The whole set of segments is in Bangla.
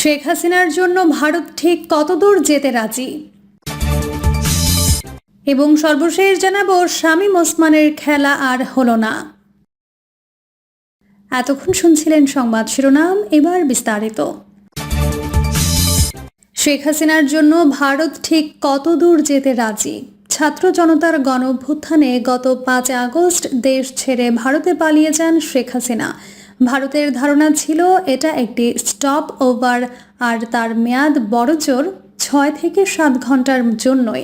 শেখ হাসিনার জন্য ভারত ঠিক কতদূর যেতে রাজি? এবং সর্বশেষ জানাব, শামীম ওসমানের খেলা আর হলো না। এতক্ষণ শুনছিলেন সংবাদ শিরোনাম, এবার বিস্তারিত। শেখ হাসিনার জন্য ভারত ঠিক কতদূর যেতে রাজি? ছাত্র জনতার গণভ্যুত্থানে গত পাঁচ আগস্ট দেশ ছেড়ে ভারতে পালিয়ে যান শেখ হাসিনা। ভারতের ধারণা ছিল এটা একটি স্টপ ওভার আর তার মেয়াদ বড়জোর ছয় থেকে সাত ঘণ্টার জন্যই।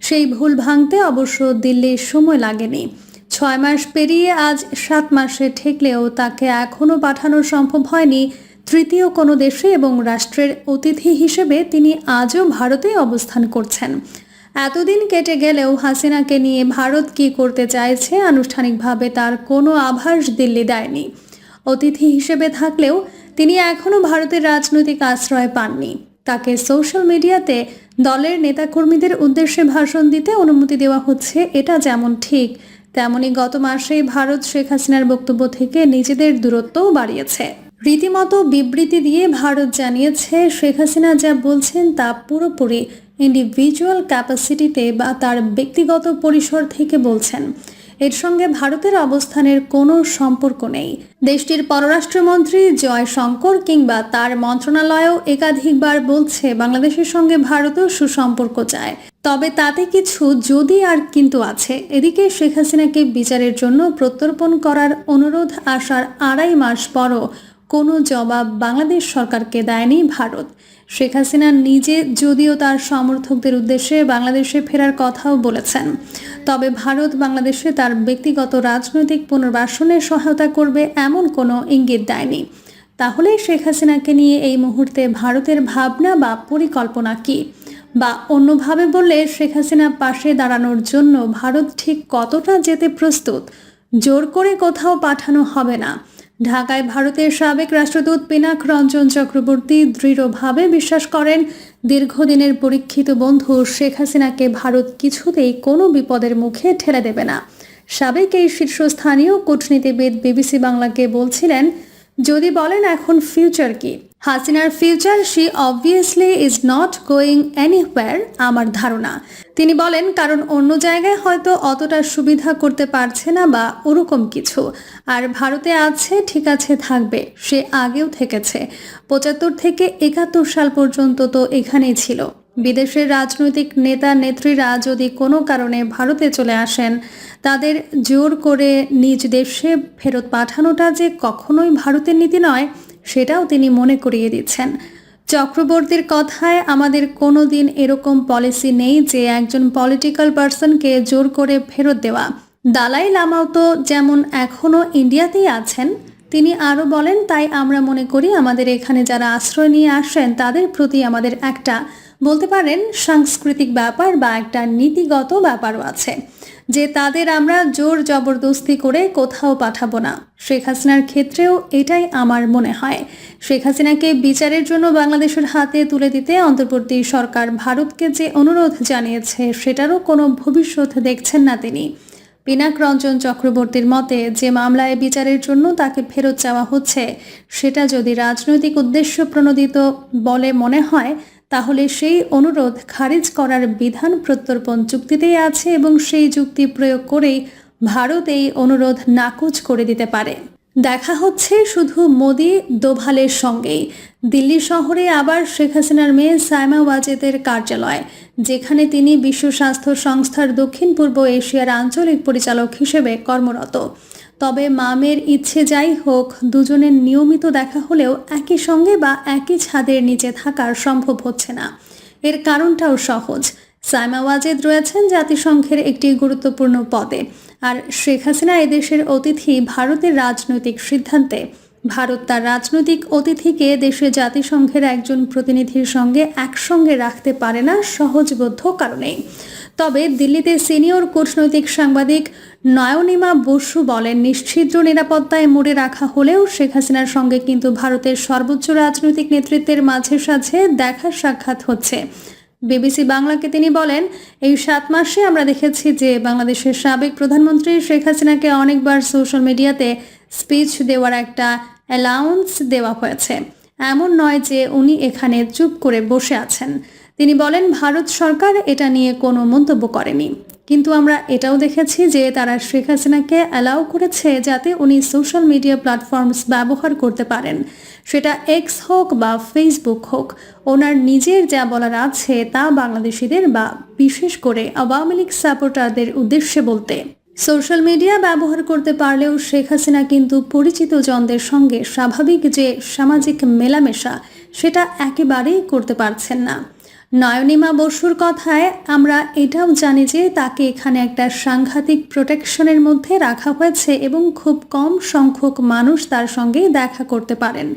সেই ভুল ভাঙতে অবশ্য দিল্লির সময় লাগেনি। ছয় মাস পেরিয়ে আজ সাত মাসে ঠেকলেও তাকে এখনও পাঠানো সম্ভব হয়নি তৃতীয় কোনো দেশে এবং রাষ্ট্রের অতিথি হিসেবে তিনি আজও ভারতে অবস্থান করছেন। এতদিন কেটে গেলেও হাসিনাকে নিয়ে ভারত কি করতে চাইছে আনুষ্ঠানিকভাবে তার কোনো আভাস দিল্লি দেয়নি। অতিথি হিসেবে থাকলেও তিনি এখনও ভারতের রাজনৈতিক আশ্রয় পাননি। তাকে সোশ্যাল মিডিয়াতে দলের নেতাকর্মীদের উদ্দেশ্যে ভাষণ দিতে অনুমতি দেওয়া হচ্ছে, এটা যেমন ঠিক, তেমনি গত মাসেই ভারত শেখ হাসিনার বক্তব্য থেকে নিজেদের দূরত্বও বাড়িয়েছে। রীতিমতো বিবৃতি দিয়ে ভারত জানিয়েছে, শেখ হাসিনা যা বলছেন তা পুরোপুরি ইন্ডিভিজুয়াল ক্যাপাসিটিতে বা তার ব্যক্তিগত পরিসর থেকে বলছেন। এর সঙ্গে ভারতের অবস্থানের কোনো সম্পর্ক নেই। দেশটির পররাষ্ট্রমন্ত্রী জয়শঙ্কর কিংবা তার মন্ত্রণালয়ও একাধিকবার বলছে বাংলাদেশের সঙ্গে ভারতও সুসম্পর্ক চায়। তবে তাতে কিছু যদি আর কিন্তু আছে, এদিকে শেখ হাসিনাকে বিচারের জন্য প্রত্যর্পণ করার অনুরোধ আসার আড়াই মাস পরও কোনো জবাব বাংলাদেশ সরকারকে দেয়নি ভারত। শেখ হাসিনা নিজে যদিও তার সমর্থকদের উদ্দেশ্যে বাংলাদেশে ফেরার কথাও বলেছেন। তবে ভারত বাংলাদেশে তার ব্যক্তিগত রাজনৈতিক পুনর্বাসনে সহায়তা করবে এমন কোনো ইঙ্গিত দেয়নি। তাহলে শেখ হাসিনাকে নিয়ে এই মুহূর্তে ভারতের ভাবনা বা পরিকল্পনা কী? বা অন্যভাবে বললে শেখ হাসিনা পাশে দাঁড়ানোর জন্য ভারত ঠিক কতটা যেতে প্রস্তুত? জোর করে কোথাও পাঠানো হবে না। ঢাকায় ভারতের সাবেক রাষ্ট্রদূত পিনাক রঞ্জন চক্রবর্তী দৃঢ়ভাবে বিশ্বাস করেন, দীর্ঘদিনের পরীক্ষিত বন্ধু শেখ হাসিনাকে ভারত কিছুতেই কোনো বিপদের মুখে ঠেলে দেবে না। সাবেক এই শীর্ষস্থানীয় কূটনীতিবিদ বিবিসি বাংলাকে বলছিলেন যদি বলেন এখন ফিউচার কি? হাসিনার future she obviously is not going anywhere আমার ধারণা। তিনি বলেন, কারণ অন্য জায়গায় হয়তো অতটা সুবিধা করতে পারছে না বা ওরকম কিছু। আর ভারতে আছে, ঠিক আছে, থাকবে, সে আগেও থেকেছে। পঁচাত্তর থেকে একাত্তর সাল পর্যন্ত তো এখানেই ছিল। বিদেশের রাজনৈতিক নেতা, নেত্রীরা যদি কোনো কারণে ভারতে চলে আসেন, তাদের জোর করে নিজ দেশে ফেরত পাঠানোটা যে কখনোই ভারতের নীতি নয়, সেটাও তিনি মনে করিয়ে দিচ্ছেন। চক্রবর্তীর কথায় আমাদের কোনো দিন এরকম পলিসি নেই যে একজন পলিটিক্যাল পার্সনকে জোর করে ফেরত দেওয়া। দালাই লামাও তো যেমন এখনও ইন্ডিয়াতেই আছেন, তিনি আরও বলেন, তাই আমরা মনে করি আমাদের এখানে যারা আশ্রয় নিয়ে আসেন, তাদের প্রতি আমাদের একটা বলতে পারেন, সাংস্কৃতিক ব্যাপার বা একটা নীতিগত ব্যাপারও আছে, যে তাদের আমরা জোর জবরদস্তি করে কোথাও পাঠাবো না। শেখ হাসিনার ক্ষেত্রেও এটাই আমার মনে হয়। শেখ হাসিনাকে বিচারের জন্য বাংলাদেশের হাতে তুলে দিতে অন্তর্বর্তী সরকার ভারতকে যে অনুরোধ জানিয়েছে, সেটারও কোনো ভবিষ্যৎ দেখছেন না তিনি। পিনাক রঞ্জন চক্রবর্তীর মতে, যে মামলায় বিচারের জন্য তাকে ফেরত চাওয়া হচ্ছে, সেটা যদি রাজনৈতিক উদ্দেশ্য প্রণোদিত বলে মনে হয় তাহলে সেই অনুরোধ খারিজ করার বিধান প্রত্যর্পণ চুক্তিতেই আছে এবং সেই যুক্তি প্রয়োগ করেই ভারত এই অনুরোধ নাকচ করে দিতে পারে। দেখা হচ্ছে শুধু মোদি দোভালের সঙ্গেই। দিল্লি শহরে আবার শেখ হাসিনার মেয়ে সাইমা ওয়াজেদের কার্যালয়, যেখানে তিনি বিশ্ব স্বাস্থ্য সংস্থার দক্ষিণ পূর্ব এশিয়ার আঞ্চলিক পরিচালক হিসেবে কর্মরত। তবে মামের ইচ্ছে যাই হোক, দুজনের নিয়মিত দেখা হলেও একই সঙ্গে বা একই ছাদের নিচে থাকার সম্ভব হচ্ছে না। এর কারণটাও সহজ। সাইমা ওয়াজেদ রয়েছেন জাতিসংঘের একটি গুরুত্বপূর্ণ পদে আর শেখ হাসিনা এদেশের অতিথি ভারতের রাজনৈতিক সিদ্ধান্তে। ভারত তার রাজনৈতিক অতিথিকে দেশে জাতিসংঘের একজন প্রতিনিধির সঙ্গে একসঙ্গে রাখতে পারে না সহজবোধ্য কারণেই তবে দিল্লিতে সিনিয়র কূটনৈতিক সাংবাদিক নয়নিমা বসু বলেন নিশ্চিদ্র নিরাপত্তায় মুড়ে রাখা হলেও শেখ হাসিনার সঙ্গে কিন্তু ভারতের সর্বোচ্চ রাজনৈতিক নেতৃত্বের মাঝে সাঝে দেখা সাক্ষাৎ হচ্ছে। বিবিসি বাংলাকে তিনি বলেন, এই সাত মাসে আমরা দেখেছি যে বাংলাদেশের সাবেক প্রধানমন্ত্রী শেখ হাসিনাকে অনেকবার সোশ্যাল মিডিয়াতে স্পিচ দেওয়ার একটা অ্যালাউন্স দেওয়া হয়েছে। এমন নয় যে উনি এখানে চুপ করে বসে আছেন। তিনি বলেন, ভারত সরকার এটা নিয়ে কোনো মন্তব্য করেনি। কিন্তু আমরা এটাও দেখেছি যে তারা শেখ হাসিনাকে অ্যালাউ করেছে যাতে উনি সোশ্যাল মিডিয়া প্ল্যাটফর্মস ব্যবহার করতে পারেন। সেটা এক্স হোক বা ফেসবুক হোক, ওনার নিজের যা বলার আছে তা বাংলাদেশিদের বা বিশেষ করে আওয়ামী লীগ সাপোর্টারদের উদ্দেশ্যে বলতে। সোশ্যাল মিডিয়া ব্যবহার করতে পারলেও শেখ হাসিনা কিন্তু পরিচিত জনদের সঙ্গে স্বাভাবিক যে সামাজিক মেলামেশা, সেটা একেবারেই করতে পারছেন না। নয়নিমা বসুর কথায় আমরা এটাও জানি যে তাকে এখানে একটা সাংঘাতিক প্রোটেকশনের মধ্যে রাখা হয়েছে এবং খুব কম সংখ্যক মানুষ তার সঙ্গে দেখা করতে পারেন।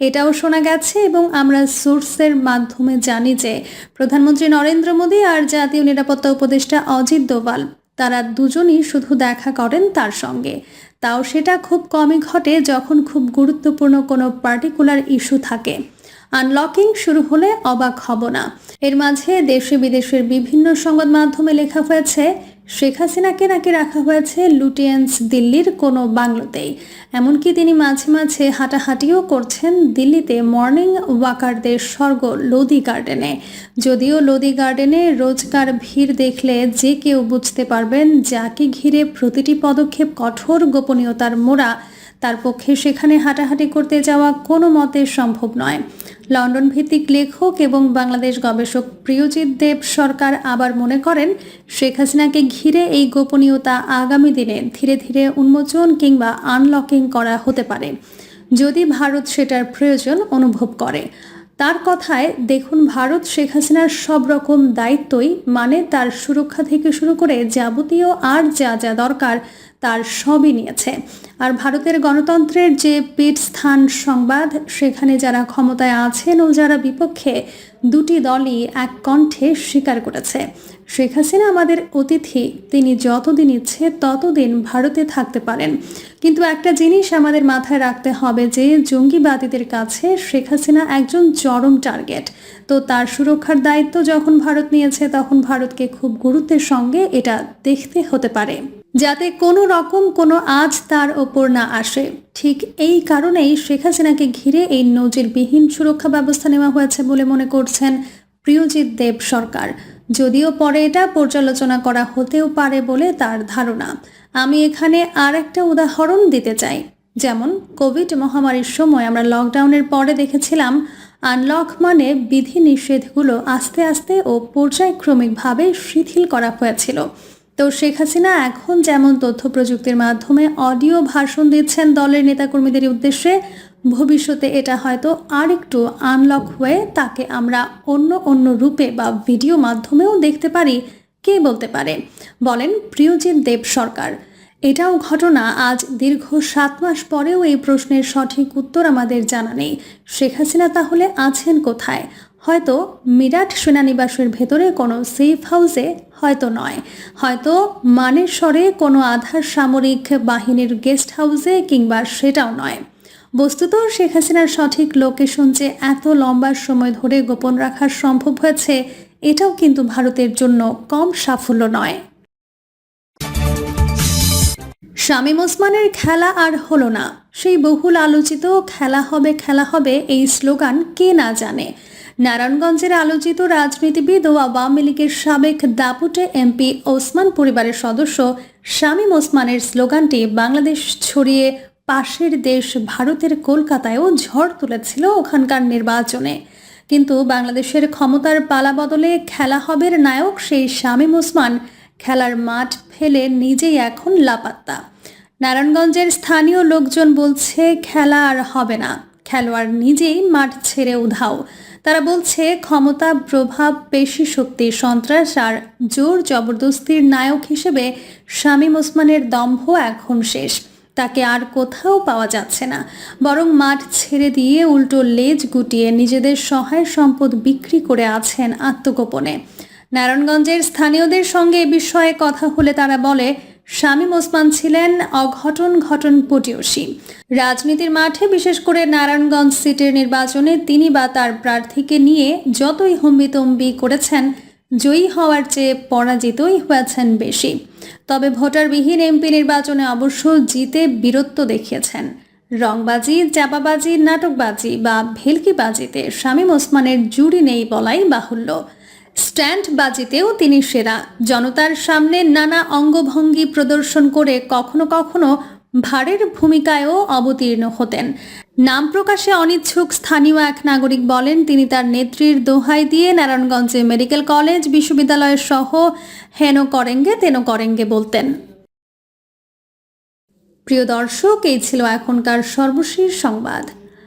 এটাও শোনা গেছে এবং আমরা সোর্সের মাধ্যমে জানি যে প্রধানমন্ত্রী নরেন্দ্র মোদী আর জাতীয় নিরাপত্তা উপদেষ্টা অজিত দোভাল, তারা দুজনই শুধু দেখা করেন তার সঙ্গে। তাও সেটা খুব কমই ঘটে যখন খুব গুরুত্বপূর্ণ কোনো পার্টিকুলার ইস্যু থাকে। আনলকিং শুরু হলে অবাক হব না। এর মাঝে দেশে বিদেশের বিভিন্ন সংবাদ মাধ্যমে লেখা হয়েছে, শেখ হাসিনাকে নাকি রাখা হয়েছে লুটিয়েন্স দিল্লির কোনো বাংলোতেই। এমনকি তিনি মাঝে মাঝে হাঁটাহাঁটিও করছেন দিল্লিতে মর্নিং ওয়াকারদের স্বর্গ লোদি গার্ডেনে। যদিও লোদি গার্ডেনে রোজকার ভিড় দেখলে যে কেউ বুঝতে পারবেন যাকে ঘিরে প্রতিটি পদক্ষেপ কঠোর গোপনীয়তার মোড়া, তার পক্ষে সেখানে হাঁটাহাঁটি করতে যাওয়া কোনো মতে সম্ভব নয়। লন্ডন ভিত্তিক লেখক এবং বাংলাদেশ গবেষক প্রিয়জিৎ দেব সরকার আবার মনে করেন, শেখ হাসিনাকে ঘিরে এই গোপনীয়তা আগামী দিনে ধীরে ধীরে উন্মোচন কিংবা আনলকিং করা হতে পারে। যদি ভারত সেটার প্রয়োজন অনুভব করে। তার কথায়, দেখুন ভারত শেখ হাসিনার সব রকম দায়িত্বই মানে তার সুরক্ষা থেকে শুরু করে যাবতীয় আর যা যা দরকার তার সবই নিয়েছে। আর ভারতের গণতন্ত্রের যে পীঠস্থান সংবাদ, সেখানে যারা ক্ষমতায় আছেন ও যারা বিপক্ষে দুটি দলই এক কণ্ঠে স্বীকার করেছে। শেখ হাসিনা আমাদের অতিথি, তিনি যতদিন ইচ্ছে ততদিন ভারতে থাকতে পারেন। কিন্তু একটা জিনিস আমাদের মাথায় রাখতে হবে যে, জঙ্গিবাদীদের কাছে শেখ হাসিনা একজন চরম টার্গেট। তো তার সুরক্ষার দায়িত্ব যখন ভারত নিয়েছে, তখন ভারতকে খুব গুরুত্বের সঙ্গে এটা দেখতে হতে পারে। যাতে কোনো রকম কোনো আজ তার ওপর না আসে। ঠিক এই কারণেই শেখ হাসিনাকে ঘিরে এই নজিরবিহীন সুরক্ষা ব্যবস্থা নেওয়া হয়েছে বলে মনে করছেন প্রিয়জিৎ দেব সরকার। যদিও পরে এটা পর্যালোচনা করা হতেও পারে বলে তার ধারণা। আমি এখানে আর একটা উদাহরণ দিতে চাই। যেমন, কোভিড মহামারীর সময় আমরা লকডাউনের পরে দেখেছিলাম, আনলক মানে বিধি নিষেধগুলো আস্তে আস্তে ও পর্যায়ক্রমিকভাবে শিথিল করা হয়েছিল। তো শেখ হাসিনা এখন যেমন তথ্য প্রযুক্তির মাধ্যমে অডিও ভাষণ দিচ্ছেন দলের নেতাকর্মীদের উদ্দেশ্যে, ভবিষ্যতে এটা হয়তো আর একটু আনলক হয়ে তাকে আমরা অন্য অন্য রূপে বা ভিডিও মাধ্যমেও দেখতে পারি, কে বলতে পারে? বলেন প্রিয়জিৎ দেব সরকার। এটাও ঘটনা আজ দীর্ঘ সাত মাস পরেও এই প্রশ্নের সঠিক উত্তর আমাদের জানা নেই। শেখ হাসিনা তাহলে আছেন কোথায়? হয়তো মিরাট সেনানিবাসের ভেতরে কোনো সেফ হাউসে হয়তো নয়। হয়তো মানেশ্বরে কোনো আধার সামরিক বাহিনীর গেস্ট হাউসে কিংবা সেটাও নয়। বস্তুত শেখ হাসিনার সঠিক লোকেশন যে এত লম্বা সময় ধরে গোপন রাখা সম্ভব হয়েছে, এটাও কিন্তু ভারতের জন্য কম সাফল্য নয়। শামীম ওসমানের খেলা আর হলো না। সেই বহুল আলোচিত খেলা হবে খেলা হবে এই স্লোগান কে না জানে। নারায়ণগঞ্জের আলোচিত রাজনীতিবিদ ও আওয়ামী লীগের সাবেক দাপুটে এমপি ওসমান পরিবারের সদস্য শামীম ওসমানের স্লোগানটি, বাংলাদেশ ছড়িয়ে পাশের দেশ ভারতের কলকাতায়ও ঝড় তুলেছিল ওখানকার নির্বাচনে। কিন্তু বাংলাদেশের ক্ষমতার পালা বদলে খেলা হবের নায়ক সেই শামীম ওসমান, খেলার মাঠ ফেলে নিজেই এখন লাপাত্তা। নারায়ণগঞ্জের স্থানীয় লোকজন বলছে, খেলা আর হবে না। খেলোয়াড় নিজেই মাঠ ছেড়ে উধাও। তারা বলছে, ক্ষমতা, প্রভাব, পেশি শক্তি, সন্ত্রাস আর জোর জবরদস্তির নায়ক হিসেবে শামীম ওসমানের দম্ভ এখন শেষ। তাকে আর কোথাও পাওয়া যাচ্ছে না। বরং মাঠ ছেড়ে দিয়ে উল্টো লেজ গুটিয়ে নিজেদের সহায় সম্পদ বিক্রি করে আছেন আত্মগোপনে। নারায়ণগঞ্জের স্থানীয়দের সঙ্গে এ বিষয়ে কথা হলে তারা বলে শামীম ওসমান ছিলেন অঘটন ঘটন পটিয়সী। রাজনীতির মাঠে বিশেষ করে নারায়ণগঞ্জ সিটের নির্বাচনে তিনি বা তার প্রার্থীকে নিয়ে যতই হম্বিতম্বি করেছেন, জয়ী হওয়ার চেয়ে পরাজিতই হয়েছেন বেশি। তবে ভোটারবিহীন এমপি নির্বাচনে অবশ্য জিতে বীরত্ব দেখিয়েছেন। রংবাজি, চাপাবাজি, নাটকবাজি বা ভেলকিবাজিতে শামীম ওসমানের জুড়ি নেই বলাই বাহুল্য। স্ট্যান্ড বাজিতেও তিনি সেরা। জনতার সামনে নানা অঙ্গভঙ্গি প্রদর্শন করে কখনো কখনো ভারের ভূমিকায়ও অবতীর্ণ হতেন। নাম প্রকাশে অনিচ্ছুক স্থানীয় এক নাগরিক বলেন, তিনি তার নেত্রীর দোহাই দিয়ে নারায়ণগঞ্জে মেডিকেল কলেজ বিশ্ববিদ্যালয় সহ হেন করেঙ্গে, তেন করেঙ্গে বলতেন। প্রিয় দর্শক, এই ছিল এখনকার সর্বশেষ সংবাদ।